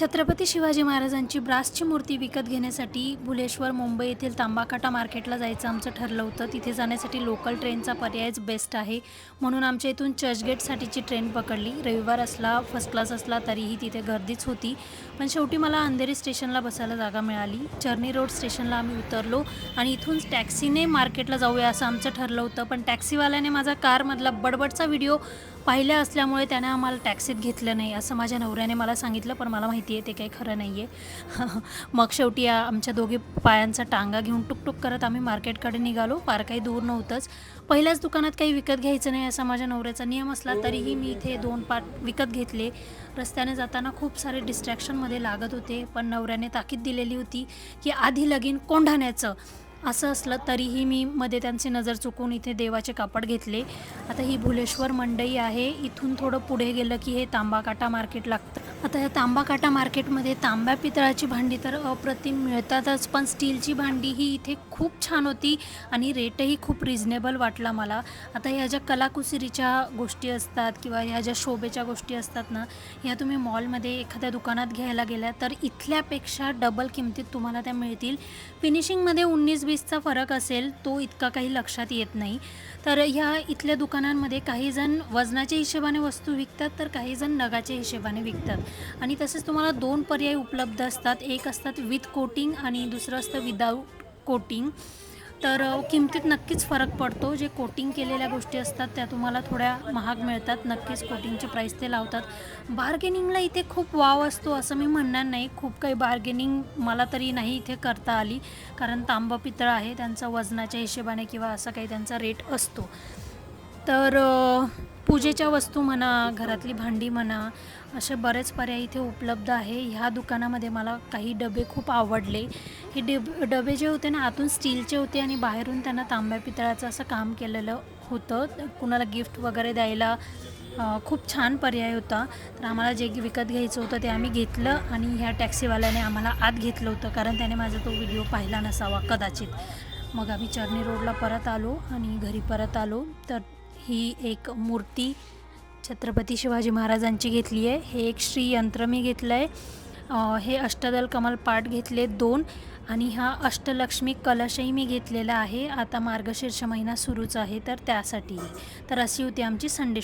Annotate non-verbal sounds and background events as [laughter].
छत्रपती शिवाजी महाराजांची ब्रासची मूर्ती विकत घेण्यासाठी भुलेश्वर मुंबई येथील तांबाकाटा मार्केटला जायचं आमचं ठरलं होतं. तिथे जाण्यासाठी लोकल ट्रेनचा पर्यायच बेस्ट आहे. म्हणून आमच्या इथून चर्चगेटसाठीची ट्रेन पकडली. रविवार असला फर्स्ट क्लास असला तरीही तिथे गर्दीच होती. पण शेवटी मला अंधेरी स्टेशनला बसायला जागा मिळाली. चर्नी रोड स्टेशनला आम्ही उतरलो आणि इथून टॅक्सीने मार्केटला जाऊया असं आमचं ठरलं होतं. पण टॅक्सीवाल्याने माझा कारमधला बडबडचा व्हिडिओ पाहिल्या असल्यामुळे त्याने आम्हाला टॅक्सीत घेतलं नाही असं माझ्या नवऱ्याने मला सांगितलं. पण मला माहिती आहे ते काही खरं नाही आहे [laughs] मग शेवटी आमच्या दोघे पायांचा टांगा घेऊन टुकटुक करत आम्ही मार्केटकडे निघालो. फार काही दूर नव्हतंच. पहिल्याच दुकानात काही विकत घ्यायचं नाही असा माझ्या नवऱ्याचा नियम असला तरीही मी इथे दोन पाट विकत घेतले. रस्त्याने जाताना खूप सारे डिस्ट्रॅक्शनमध्ये लागत होते पण नवऱ्याने ताकीद दिलेली होती की आधी लगीन कोंढाण्याचं. असं असलं तरीही मी मध्ये त्यांची नजर चुकून इथे देवाचे कापड घेतले. आता ही भुलेश्वर मंडई आहे. इथून थोडं पुढे गेलं की हे तांबाकाटा मार्केट लागतं. आता या तांबाकाटा मार्केटमध्ये तांब्या पितळाची भांडी तर अप्रतिम मिळतातच पण स्टीलची भांडी ही इथे खूप छान होती आणि रेटही खूप रिझनेबल वाटला मला. आता ह्या ज्या कलाकुसरीच्या गोष्टी असतात किंवा ह्या ज्या शोभेच्या गोष्टी असतात ना ह्या तुम्ही मॉलमध्ये एखाद्या दुकानात घ्यायला गेल्या तर इथल्यापेक्षा डबल किमतीत तुम्हाला त्या मिळतील. फिनिशिंगमध्ये उन्नीस वीसचा फरक असेल तो इतका काही लक्षात येत नाही. तर ह्या इथल्या दुकानांमध्ये काही जण वजनाच्या हिशेबाने वस्तू विकतात तर काही जण नगाच्या हिशेबाने विकतात. आणि तसेच तुम्हाला दोन पर्याय उपलब्ध असतात. एक असतात विथ कोटिंग आणि दुसरं असतं विदाऊट कोटिंग तर किमतीत नक्कीच फरक पडतो. जे कोटिंग केलेल्या गोष्टी असतात त्या तुम्हाला थोड्या महाग मिळतात. नक्कीच कोटिंगचे प्राईस ते लावतात. बार्गेनिंगला इथे खूप वाव असतो असं मी म्हणणार नाही. खूप काही बार्गेनिंग मला तरी नाही इथे करता आली. कारण तांबं पितळ आहे त्यांचा वजनाच्या हिशोबाने किंवा असा काही त्यांचा रेट असतो. तर पूजेच्या वस्तू म्हणा घरातली भांडी म्हणा असे बरेच पर्याय इथे उपलब्ध आहे. ह्या दुकानामध्ये मला काही डबे खूप आवडले. हे डब डबे जे होते ना आतून स्टीलचे होते आणि बाहेरून त्यांना तांब्या पितळाचं असं काम केलेलं होतं. कुणाला गिफ्ट वगैरे द्यायला खूप छान पर्याय होता. तर आम्हाला जे विकत घ्यायचं होतं ते आम्ही घेतलं आणि ह्या टॅक्सीवाल्याने आम्हाला आत घेतलं होतं कारण त्याने माझा तो व्हिडिओ पाहिला नसावा कदाचित. मग आम्ही चर्नी रोडला परत आलो आणि घरी परत आलो. तर ही एक मूर्ती छत्रपती शिवाजी महाराजांची घेतली आहे. हे एक श्रीयंत्र मी घेतलं आहे हे अष्टदल कमल पाठ घेतले दोन आणि हा अष्टलक्ष्मी कलशही मी घेतलेला आहे. आता मार्गशीर्ष महिना सुरूच आहे तर त्यासाठी तर अशी होती आमची संडे